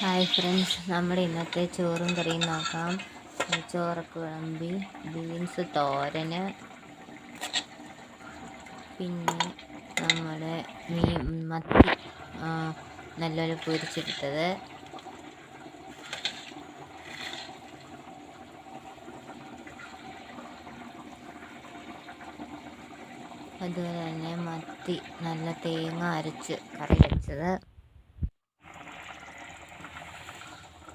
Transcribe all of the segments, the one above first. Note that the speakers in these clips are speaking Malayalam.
ഹായ് ഫ്രണ്ട്സ് നമ്മുടെ ഇന്നത്തെ ചോറും കറിയും നോക്കാം. ചോറൊക്കെ വിളമ്പി ബീൻസ് തോരന് പിന്നെ നമ്മുടെ മീൻ മത്തി നല്ലപോലെ പൊരിച്ചെടുത്തത്. അതുപോലെ തന്നെ മത്തി നല്ല തേങ്ങ അരച്ച് കറി വെച്ചത്.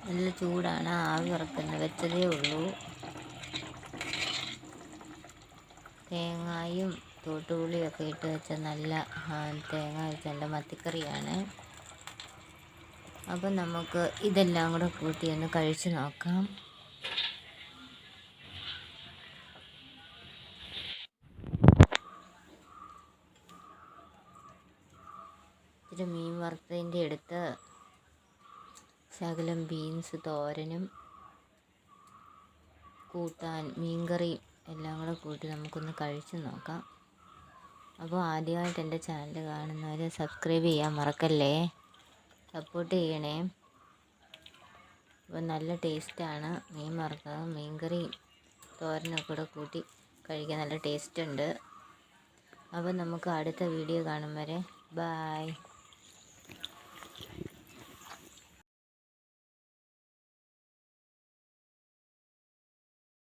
നല്ല ചൂടാണ് ആവി വറക്കുന്നത് വെച്ചതേ ഉള്ളൂ. തേങ്ങായും തോട്ടുപുളിയും ഒക്കെ ഇട്ട് വെച്ച നല്ല തേങ്ങ വെച്ച മത്തിക്കറിയാണ്. അപ്പം നമുക്ക് ഇതെല്ലാം കൂടെ കൂട്ടി ഒന്ന് കഴിച്ച് നോക്കാം. ഇച്ചിരി മീൻ വറുത്തതിന്റെ എടുത്ത് ശകലം ബീൻസ് തോരനും കൂട്ടാൻ മീൻകറിയും എല്ലാം കൂടെ കൂട്ടി നമുക്കൊന്ന് കഴിച്ച് നോക്കാം. അപ്പോൾ ആദ്യമായിട്ട് എന്റെ ചാനൽ കാണുന്നവർ സബ്സ്ക്രൈബ് ചെയ്യാൻ മറക്കല്ലേ? സപ്പോർട്ട് ചെയ്യണേ. അപ്പോൾ നല്ല ടേസ്റ്റാണ്. മീൻ വറുത്തത് മീൻകറി തോരനൊക്കെ കൂടെ കൂട്ടി കഴിക്കാൻ നല്ല ടേസ്റ്റ് ഉണ്ട്. അപ്പോൾ നമുക്ക് അടുത്ത വീഡിയോ കാണും വരെ. ബായ്